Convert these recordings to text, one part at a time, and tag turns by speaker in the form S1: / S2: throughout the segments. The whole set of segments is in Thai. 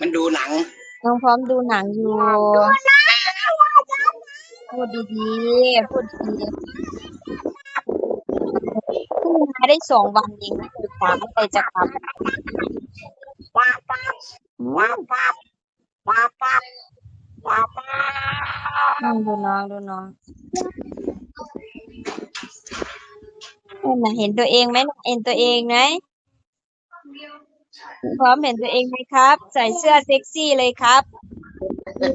S1: มันดูหนัง
S2: น้องพร้อมดูหนังอยู่พูดดีๆพูดดีๆเพิ่งมาได้สองวันเองนะคือถามอะไรจะกลับอืมดูน้องดูน้องเห็นไหมเห็นตัวเองไหมเห็นตัวเองไหม พร้อมเห็นตัวเองไหมครับ ใส่เสื้อเซ็กซี่เลยครับ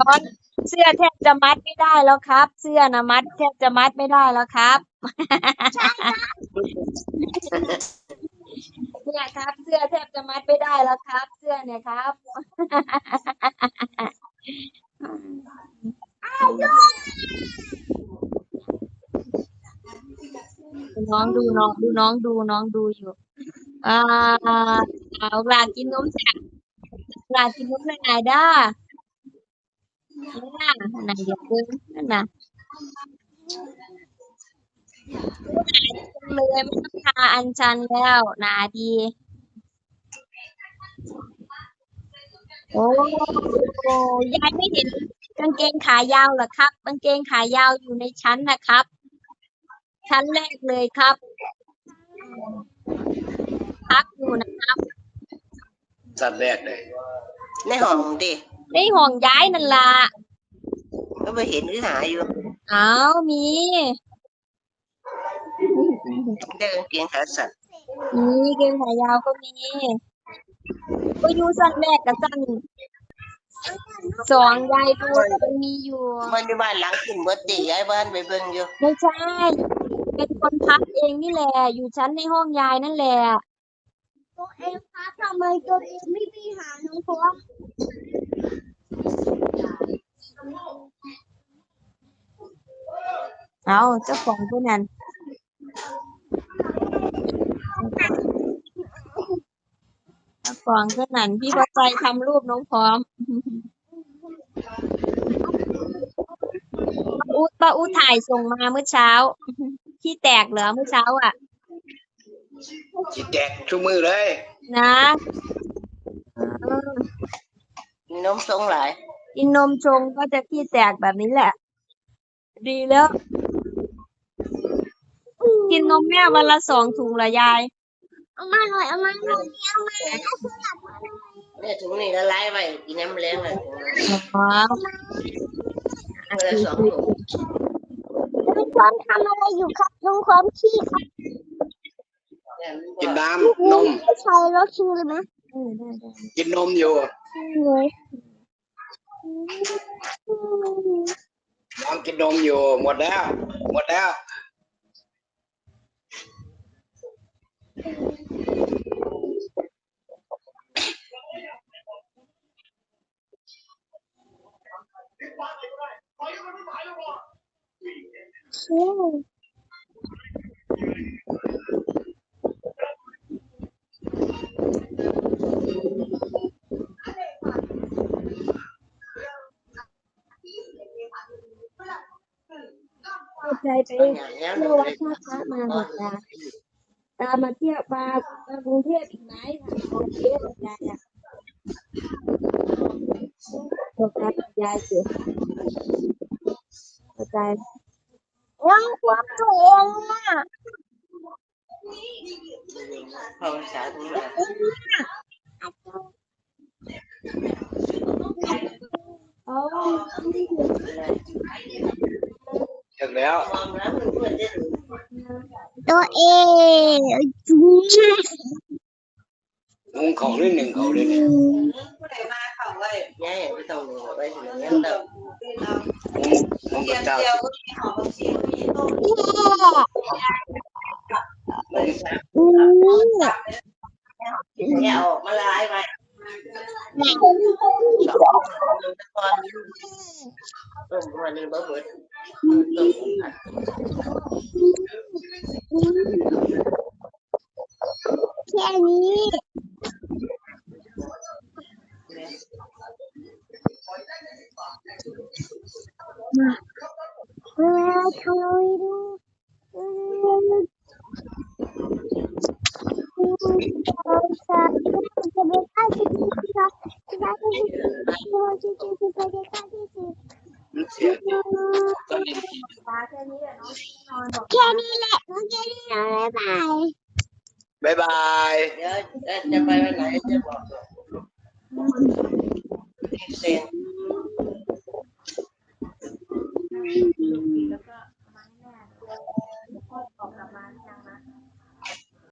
S2: ร้อนเสื้อแทบจะมัดไม่ได้แล้วครับ เสื้อนะมัดแทบจะมัดไม่ได้แล้วครับเนี่ยครับ เสื้อแทบจะมัดไม่ได้แล้วครับ เสื้อเนี่ยครับน้องดูน้องดูน้องดูน้องดูอยู่อ่า เอาหลานกินนมจ้ะหลานกินนมได้ไงด้าน่ะนั่นเดี๋ยวเพิ่งนั่นน่ะเลยไม่ต้องทาอันชันแล้วนาดี โอ้ยายไม่เห็นกางเกงขายาวเหรอครับกางเกงขายาวอยู่ในชั้นนะครับ ชั้นแรกเลยครับพักอยู่นะครับ
S1: สัตว์แรกเลย
S3: ในห้องดิ
S2: ในห้องย้ายนั่นล่ะ
S3: ก็ไปเห็นที่หาอยู่
S2: อ้าวมี
S3: ได้กางเกงขาสั้น
S2: มีเกงขายาวก็มีก็อยู่สั้นแรกกับสั้นสองยายดูมันมีอยู่
S3: มันอยู่บ้านหลังขึ้นเบิดติย้ายบ้านไปเบิ่งอยู่
S2: ไม่ใช่เป็นคนพักเองนี่แหละอยู่ชั้นในห้องยายนั่นแหละ
S4: ตัวเองครับทำไมตัวเองไม่ไปหาน้องพร้อม
S2: เอาเจ้าของผู้นั้นเจ้าของผู้นั้นพี่พอใจทำรูปน้องพร้อมป้าอูป้าอูถ่ายส่งมาเมื่อเช้า ที่แตกเหรอเมื่อเช้าอะ
S1: จิตแตกชุมือเลย
S2: นะเออ
S3: นมทรงหลาย
S2: กินนมชงก็จะขี้แตกแบบนี้แหละ ดีแล้ว กินนมแม่วันละสองถุงเหรอยาย
S4: เอามาหน่อยเอามาหน่อยเอามา
S3: เนี่ยถุงนี่ละลายไว้กินน้ำแรงเลย
S2: อ๋อ
S3: เวลาสองถุง
S4: น้องพร้อมทำอะไรอยู่ครับน้องพร้อมขี้ครับ
S1: กินน้ำนม
S4: ไม่ใช่รถคิงเลยไหม
S2: เออได้ได้
S1: กินนมอยู่
S4: เลย
S1: น้องกินนมอยู่ หมดแล้ว หมดแล้ว
S2: ใจไปเที่ยววัดท่าพระมาหมดตาตามมาเที่ยวมากรุงเทพอีกไหมค่ะมาเที่ยวกับยายอะบอกกันกับยายสิเข้าใจ
S4: น้องพร้อมตัวเองน่ะ
S3: พอสาธุนะ
S2: อ๋อ
S1: เสร็จ แล้ว
S3: ความรักเพื่อนๆได้ดู
S4: ตัวเองจุ๊บ
S1: งงเขาด้วยหนึ่งเขาด้วยเนี่ย
S3: ย้ายไปต้องไว้ถึงนั้นเด้อง
S1: งงกับเจ้า
S4: อืม
S3: เนี่ยออกมาลายไว้สองต อนต้มวันนี้บ่เบิดต้มผัด
S4: แค่นี้ เออทำไมดูอืมอืมเราจะจะเป็นอาชีพที่เราจะค่าที่สี่โมจิจิจิไปได้ค่าที่สี่
S1: มันเสียงตอนนี้
S4: แค่นี้แหละน้องแค่นี้แหละบ๊ายบาย
S1: บายบาย
S3: เดี๋ยวจะไปวันไหนจะบอกเซ็น